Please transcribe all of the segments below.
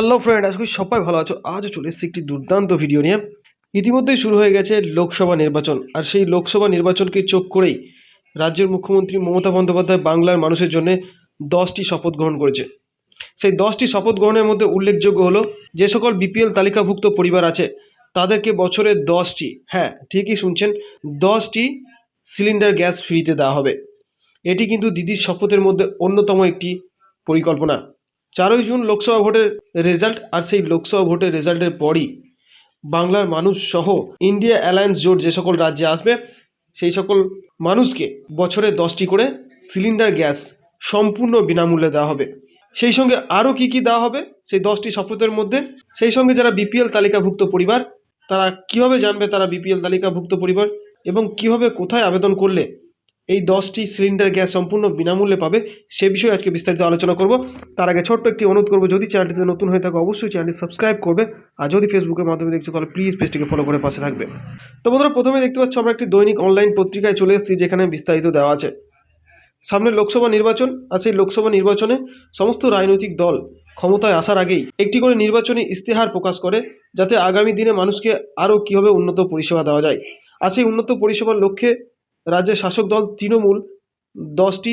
Hello friend আজকে সবাই ভালো আছো। আজও চলে এসেছি একটি দুর্দান্ত ভিডিও নিয়ে। ইতিমধ্যেই শুরু হয়ে গেছে লোকসভা নির্বাচন। আর সেই লোকসভা নির্বাচনকে চোখ করেই রাজ্যের মুখ্যমন্ত্রী মমতা বন্দ্যোপাধ্যায় বাংলার মানুষের জন্য দশটি শপথ গ্রহণ করেছে। সেই দশটি শপথ গ্রহণের মধ্যে উল্লেখযোগ্য হলো, যে সকল বিপিএল তালিকাভুক্ত পরিবার আছে, তাদেরকে বছরে দশটি হ্যাঁ ঠিকই শুনছেন, দশটি সিলিন্ডার গ্যাস ফ্রিতে দেওয়া হবে। এটি কিন্তু দিদির শপথের মধ্যে অন্যতম একটি পরিকল্পনা। চারই জুন লোকসভা ভোটের রেজাল্ট আর সেই লোকসভা ভোটের রেজাল্টের পরই বাংলার মানুষ সহ ইন্ডিয়া অ্যালায়েন্স জোট যে সকল রাজ্যে আসবে, সেই সকল মানুষকে বছরে দশটি করে সিলিন্ডার গ্যাস সম্পূর্ণ বিনামূল্যে দেওয়া হবে। সেই সঙ্গে আরও কি কি দেওয়া হবে, সেই দশটি শপথের মধ্যে, সেই সঙ্গে যারা বিপিএল তালিকাভুক্ত পরিবার, তারা কীভাবে জানবে তারা বিপিএল তালিকাভুক্ত পরিবার এবং কীভাবে কোথায় আবেদন করলে এই দশটি সিলিন্ডার গ্যাস সম্পূর্ণ বিনামূল্যে পাবে, সে বিষয়ে আজকে বিস্তারিত আলোচনা করব। তার আগে ছোট্ট একটি অনুরোধ করব, যদি চ্যানেলটিতে নতুন হয়ে থাকে, অবশ্যই চ্যানেলটি সাবস্ক্রাইব করবে। আর যদি ফেসবুকের মাধ্যমে দেখছ, তাহলে প্লিজ পেজটিকে ফলো করে পাশে থাকবে। তো বন্ধুরা প্রথমে দেখতে পাচ্ছ, আমরা একটি দৈনিক অনলাইন পত্রিকায় চলে এসেছি, যেখানে বিস্তারিত দেওয়া আছে। সামনে লোকসভা নির্বাচন, আর সেই লোকসভা নির্বাচনে সমস্ত রাজনৈতিক দল ক্ষমতায় আসার আগেই একটি করে নির্বাচনী ইস্তেহার প্রকাশ করে, যাতে আগামী দিনে মানুষকে আরও কীভাবে উন্নত পরিষেবা দেওয়া যায়। আর সেই উন্নত পরিষেবার লক্ষ্যে রাজ্যের শাসক দল তৃণমূল দশটি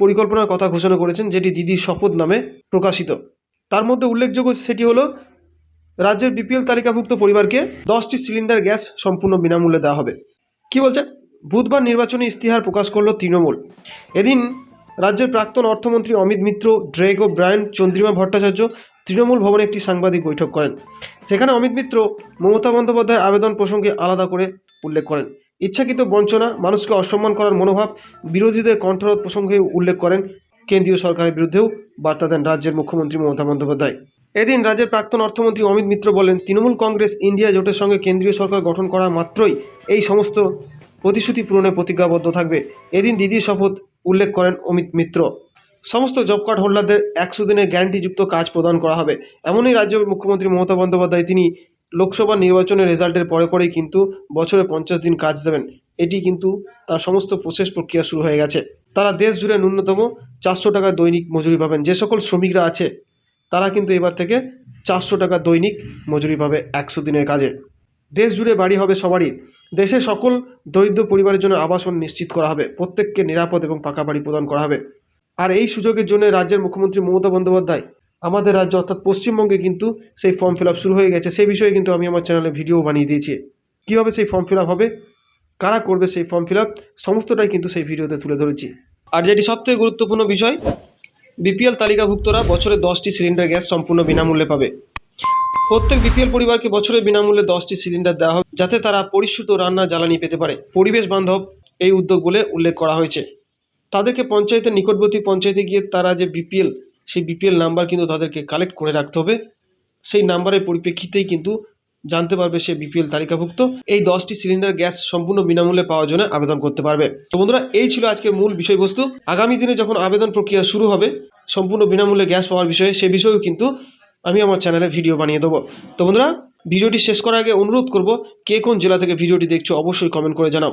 পরিকল্পনার কথা ঘোষণা করেছেন, যেটি দিদির শপথ নামে প্রকাশিত। তার মধ্যে উল্লেখযোগ্য সেটি হলো, রাজ্যের বিপিএল তালিকাভুক্ত পরিবারকে দশটি সিলিন্ডার গ্যাস সম্পূর্ণ বিনামূল্যে দেওয়া হবে। কি বলছে বুধবার নির্বাচনী ইস্তিহার প্রকাশ করল তৃণমূল। এদিন রাজ্যের প্রাক্তন অর্থমন্ত্রী অমিত মিত্র, ড্রেগ ব্রায়ন চন্দ্রিমা ভট্টাচার্য তৃণমূল ভবনে একটি সাংবাদিক বৈঠক করেন। সেখানে অমিত মিত্র মমতা বন্দ্যোপাধ্যায়ের আবেদন প্রসঙ্গে আলাদা করে উল্লেখ করেন। ইচ্ছাকৃত বঞ্চনা, মানুষকে অসম্মান করার মনোভাব বিরোধীদের কণ্ঠরোধ প্রসঙ্গে উল্লেখ করেন কেন্দ্রীয় সরকারের বিরুদ্ধেও বার্তা দেন রাজ্যের মুখ্যমন্ত্রী মমতা বন্দ্যোপাধ্যায়। এদিন রাজ্যের প্রাক্তন অর্থমন্ত্রী অমিত মিত্র বলেন, তৃণমূল কংগ্রেস ইন্ডিয়া জোটের সঙ্গে কেন্দ্রীয় সরকার গঠন করা মাত্রই এই সমস্ত প্রতিশ্রুতি পূরণে প্রতিজ্ঞাবদ্ধ থাকবে। এদিন দিদির শপথ উল্লেখ করেন অমিত মিত্র। সমস্ত জব কার্ড হোল্ডারদের একশো দিনের গ্যারান্টিযুক্ত কাজ প্রদান করা হবে। এমনই রাজ্যের মুখ্যমন্ত্রী মমতা বন্দ্যোপাধ্যায়, তিনি লোকসভা নির্বাচনের রেজাল্টের পরে পরেই কিন্তু বছরে পঞ্চাশ দিন কাজ দেবেন। এটি কিন্তু তার সমস্ত প্রসেস প্রক্রিয়া শুরু হয়ে গেছে। তারা দেশ জুড়ে ন্যূনতম চারশো টাকা দৈনিক মজুরি পাবেন। যে সকল শ্রমিকরা আছে, তারা কিন্তু এবার থেকে চারশো টাকা দৈনিক মজুরি পাবে একশো দিনের কাজে। দেশ জুড়ে বাড়ি হবে সবারই। দেশে সকল দরিদ্র পরিবারের জন্য আবাসন নিশ্চিত করা হবে। প্রত্যেককে নিরাপদ এবং পাকা বাড়ি প্রদান করা হবে। আর এই সুযোগের জন্য রাজ্যের মুখ্যমন্ত্রী মমতা বন্দ্যোপাধ্যায় আমাদের রাজ্য অর্থাৎ পশ্চিমবঙ্গে কিন্তু সেই ফর্ম ফিল শুরু হয়ে গেছে। সেই বিষয়ে কিন্তু আমি আমার চ্যানেলে ভিডিও বানিয়ে দিয়েছি। কীভাবে সেই ফর্ম ফিল হবে? কারা করবে সেই ফর্ম ফিল সমস্তটাই কিন্তু সেই ভিডিওতে তুলে ধরেছি। আর যেটি সবথেকে গুরুত্বপূর্ণ বিষয় বিপিএল তালিকাভুক্তরা বছরে দশটি সিলিন্ডার গ্যাস সম্পূর্ণ বিনামূল্যে পাবে। প্রত্যেক বিপিএল পরিবারকে বছরে বিনামূল্যে দশটি সিলিন্ডার দেওয়া হবে, যাতে তারা পরিশ্রুত রান্না জ্বালানি পেতে পারে। পরিবেশ বান্ধব এই উদ্যোগ বলে উল্লেখ করা হয়েছে। তাদেরকে পঞ্চায়েতের নিকটবর্তী পঞ্চায়েতে গিয়ে তারা যে বিপিএল সেই বিপিএল নাম্বার কিন্তু তাদেরকে কালেক্ট করে রাখতে হবে। সেই নাম্বারের পরিপ্রেক্ষিতেই কিন্তু জানতে পারবে সে বিপিএল তালিকাভুক্ত। এই দশটি সিলিন্ডার গ্যাস সম্পূর্ণ বিনামূল্যে পাওয়ার জন্য আবেদন করতে পারবে। তো বন্ধুরা, এই ছিল আজকের মূল বিষয়বস্তু। আগামী দিনে যখন আবেদন প্রক্রিয়া শুরু হবে, সম্পূর্ণ বিনামূল্যে গ্যাস পাওয়ার বিষয়ে সে বিষয়েও কিন্তু আমি আমার চ্যানেলে ভিডিও বানিয়ে দেবো। তো বন্ধুরা, ভিডিওটি শেষ করার আগে অনুরোধ করব, কে কোন জেলা থেকে ভিডিওটি দেখছ অবশ্যই কমেন্ট করে জানাও।